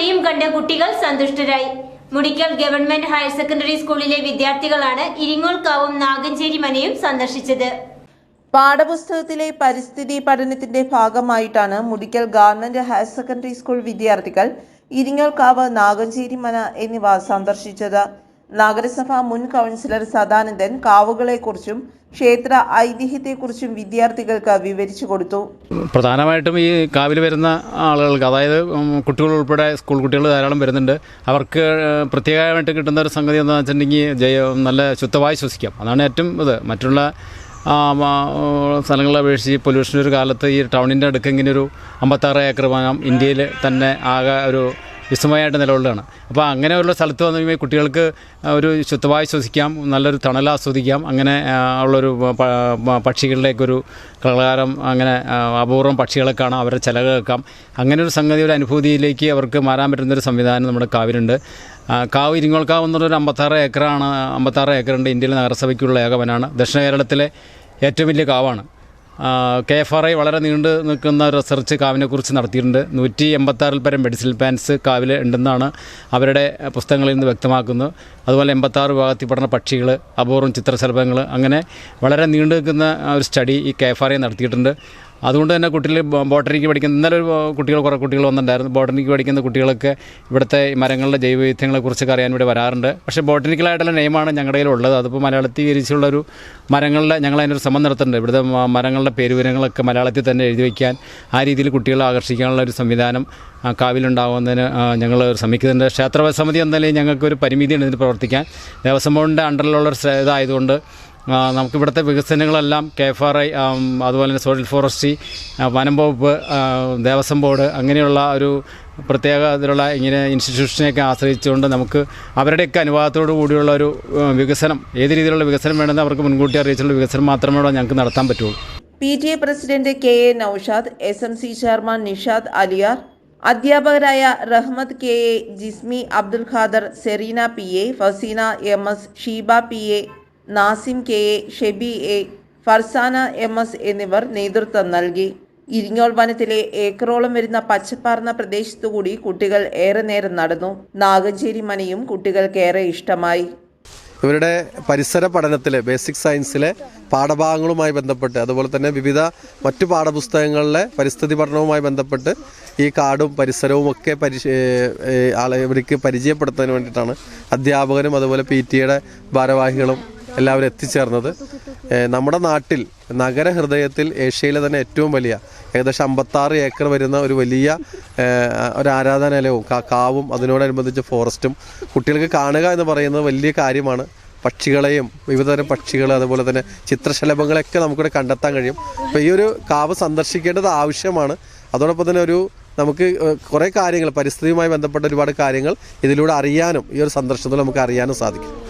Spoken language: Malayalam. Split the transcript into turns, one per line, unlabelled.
മനയും കണ്ട് കുട്ടികൾ സന്തുഷ്ടരായി. മുടിക്കൽ ഗവൺമെന്റ് ഹയർ സെക്കൻഡറി സ്കൂളിലെ വിദ്യാർത്ഥികളാണ് ഇരിങ്ങോൾക്കാവും നാഗഞ്ചേരി മനയും സന്ദർശിച്ചത്.
പാഠപുസ്തകത്തിലെ പരിസ്ഥിതി പഠനത്തിന്റെ ഭാഗമായിട്ടാണ് Mudickal government higher secondary school വിദ്യാർത്ഥികൾ ഇരിങ്ങൽക്കാവ് നാഗഞ്ചേരി മന എന്നിവ സന്ദർശിച്ചത്. നഗരസഭ മുൻ കൗൺസിലർ സദാനന്ദൻ കാവുകളെക്കുറിച്ചും ക്ഷേത്ര ഐതിഹ്യത്തെക്കുറിച്ചും വിദ്യാർത്ഥികൾക്ക് വിവരിച്ചു കൊടുത്തു.
പ്രധാനമായിട്ടും ഈ കാവിൽ വരുന്ന ആളുകൾക്ക് അതായത് കുട്ടികൾ ഉൾപ്പെടെ സ്കൂൾ കുട്ടികൾ ധാരാളം വരുന്നുണ്ട്. അവർക്ക് പ്രത്യേകമായിട്ട് കിട്ടുന്ന ഒരു സംഗതി എന്താണെന്ന് വെച്ചിട്ടുണ്ടെങ്കിൽ ജയ നല്ല ശുദ്ധമായി ശ്വസിക്കാം. അതാണ് ഏറ്റവും ഇത്. മറ്റുള്ള സ്ഥലങ്ങളെ അപേക്ഷിച്ച് പൊല്യൂഷൻ ഒരു കാലത്ത് ഈ ടൗണിന്റെ അടുക്ക് ഒരു അമ്പത്താറ് ഏക്കർ വാങ്ങാം. ഇന്ത്യയിൽ തന്നെ ആകെ ഒരു വിസ്മയമായിട്ട് നിലകൊള്ളുകയാണ്. അപ്പോൾ അങ്ങനെയുള്ള സ്ഥലത്ത് വന്നു കഴിയുമ്പോൾ കുട്ടികൾക്ക് ഒരു ശുദ്ധമായി ശ്വസിക്കാം നല്ലൊരു തണൽ ആസ്വദിക്കാം അങ്ങനെ ഉള്ളൊരു പക്ഷികളിലേക്കൊരു കളകാരം അങ്ങനെ അപൂർവം പക്ഷികളെ കാണാം അവരുടെ ചില കേൾക്കാം. അങ്ങനെ ഒരു സംഗതി ഒരു അനുഭൂതിയിലേക്ക് അവർക്ക് മാറാൻ പറ്റുന്നൊരു സംവിധാനം നമ്മുടെ കാവിലുണ്ട് കാവ് ഇരിങ്ങോൾക്കാവ് എന്നുള്ളൊരു അമ്പത്താറ് ഏക്കറാണ് അമ്പത്താറ് ഏക്കറുണ്ട് ഇന്ത്യയിലെ നഗരസഭയ്ക്കുള്ള ഏകവനാണ്. ദക്ഷിണ കേരളത്തിലെ ഏറ്റവും വലിയ കാവാണ്. കെ എഫ് ആർ ഐ വളരെ നീണ്ടു നിൽക്കുന്ന റിസർച്ച് കാവിനെക്കുറിച്ച് നടത്തിയിട്ടുണ്ട്. നൂറ്റി എൺപത്താറിൽ പരം മെഡിസിൻ പാൻസ് കാവിൽ ഉണ്ടെന്നാണ് അവരുടെ പുസ്തകങ്ങളിൽ നിന്ന് വ്യക്തമാക്കുന്നത്. അതുപോലെ എൺപത്താറ് വിഭാഗത്തിൽ പഠന പക്ഷികൾ അപൂർവം ചിത്രശലഭങ്ങൾ അങ്ങനെ വളരെ നീണ്ടു നിൽക്കുന്ന ഒരു സ്റ്റഡി ഈ കെ എഫ് ആർ ഐ നടത്തിയിട്ടുണ്ട്. അതുകൊണ്ട് തന്നെ കുട്ടികൾ ബോട്ടണിക്ക് പഠിക്കുന്ന ഇന്നലെ ഒരു കുട്ടികൾ കുറേ കുട്ടികൾ വന്നിട്ടുണ്ടായിരുന്നു. ബോട്ടണിക്ക് പഠിക്കുന്ന കുട്ടികളൊക്കെ ഇവിടുത്തെ മരങ്ങളുടെ ജൈവവൈവിധ്യങ്ങളെക്കുറിച്ചൊക്കെ അറിയാൻ വേണ്ടി വരാറുണ്ട്. പക്ഷേ ബോട്ടണിക്കലായിട്ടുള്ള നെയിമാണ് ഞങ്ങളുടെ കയ്യിൽ ഉള്ളത് അതിപ്പോൾ മലയാളത്തീകരിച്ചുള്ളൊരു മരങ്ങളുടെ ഞങ്ങൾ അതിനൊരു ശ്രമം നടത്തുന്നുണ്ട്. ഇവിടുത്തെ മരങ്ങളുടെ പേരുവിവരങ്ങളൊക്കെ മലയാളത്തിൽ തന്നെ എഴുതി വയ്ക്കാൻ ആ രീതിയിൽ കുട്ടികളെ ആകർഷിക്കാനുള്ള ഒരു സംവിധാനം കാവിലുണ്ടാവുന്നതിന് ഞങ്ങൾ ശ്രമിക്കുന്നുണ്ട്. ക്ഷേത്രസമിതി എന്തായാലും ഞങ്ങൾക്കൊരു പരിമിതിയുണ്ട് ഇതിന് പ്രവർത്തിക്കാൻ. ദേവസ്വം ബോർഡിന്റെ അണ്ടറിലുള്ള ഒരു ഇതായതുകൊണ്ട് നമുക്ക് ഇവിടുത്തെ വികസനങ്ങളെല്ലാം കെ എഫ് ആർ ഐ അതുപോലെ തന്നെ സോഷ്യൽ ഫോറസ്ട്രി വനം വകുപ്പ് ദേവസ്വം ബോർഡ് അങ്ങനെയുള്ള ഒരു പ്രത്യേക ഇതിലുള്ള ഇങ്ങനെ ഇൻസ്റ്റിറ്റ്യൂഷനെയൊക്കെ ആശ്രയിച്ചുകൊണ്ട് നമുക്ക് അവരുടെയൊക്കെ അനുവാദത്തോടു കൂടിയുള്ള ഒരു വികസനം ഏത് രീതിയിലുള്ള വികസനം വേണമെന്ന് അവർക്ക് മുൻകൂട്ടി അറിയിച്ചുള്ള വികസനം മാത്രമേ ഞങ്ങൾക്ക് നടത്താൻ പറ്റുള്ളൂ.
P T A president K A Noushad S M C chairman Nishad Aliyar അധ്യാപകരായ Rahmath K A Jismi Abdul Khader Sereena P A Faseena M S Sheeba P A Nasim K A Shebi A Farsana M S എന്നിവർ നേതൃത്വം നൽകി. ഇരിങ്ങോൾ വനത്തിലെ ഏക്കറോളം വരുന്ന പച്ചപ്പാർന്ന പ്രദേശത്തുകൂടി കുട്ടികൾ ഏറെ നേരം നടന്നു. നാഗഞ്ചേരി മനയും കുട്ടികൾക്കേറെ ഇഷ്ടമായി.
ഇവരുടെ പരിസര പഠനത്തിലെ ബേസിക് സയൻസിലെ പാഠഭാഗങ്ങളുമായി ബന്ധപ്പെട്ട് അതുപോലെ തന്നെ വിവിധ മറ്റു പാഠപുസ്തകങ്ങളിലെ പരിസ്ഥിതി പഠനവുമായി ബന്ധപ്പെട്ട് ഈ കാടും പരിസരവും ഒക്കെ പരിശ ഇവർക്ക് പരിചയപ്പെടുത്തുന്നതിന് വേണ്ടിയിട്ടാണ് അധ്യാപകരും അതുപോലെ പി ടിയുടെ ഭാരവാഹികളും എല്ലാവരും എത്തിച്ചേർന്നത്. നമ്മുടെ നാട്ടിൽ നഗര ഹൃദയത്തിൽ ഏഷ്യയിലെ തന്നെ ഏറ്റവും വലിയ ഏകദേശം അമ്പത്താറ് ഏക്കർ വരുന്ന ഒരു വലിയ ഒരു ആരാധനാലയവും കാവും അതിനോടനുബന്ധിച്ച് ഫോറസ്റ്റും കുട്ടികൾക്ക് കാണുക എന്ന് പറയുന്നത് വലിയ കാര്യമാണ്. പക്ഷികളെയും വിവിധതരം പക്ഷികൾ അതുപോലെ തന്നെ ചിത്രശലഭങ്ങളെയൊക്കെ നമുക്കിവിടെ കണ്ടെത്താൻ കഴിയും. അപ്പോൾ ഈ ഒരു കാവ് സന്ദർശിക്കേണ്ടത് ആവശ്യമാണ്. അതോടൊപ്പം തന്നെ ഒരു നമുക്ക് കുറേ കാര്യങ്ങൾ പരിസ്ഥിതിയുമായി ബന്ധപ്പെട്ട ഒരുപാട് കാര്യങ്ങൾ ഇതിലൂടെ അറിയാനും ഈ ഒരു സന്ദർശനത്തിൽ നമുക്ക് അറിയാനും സാധിക്കും.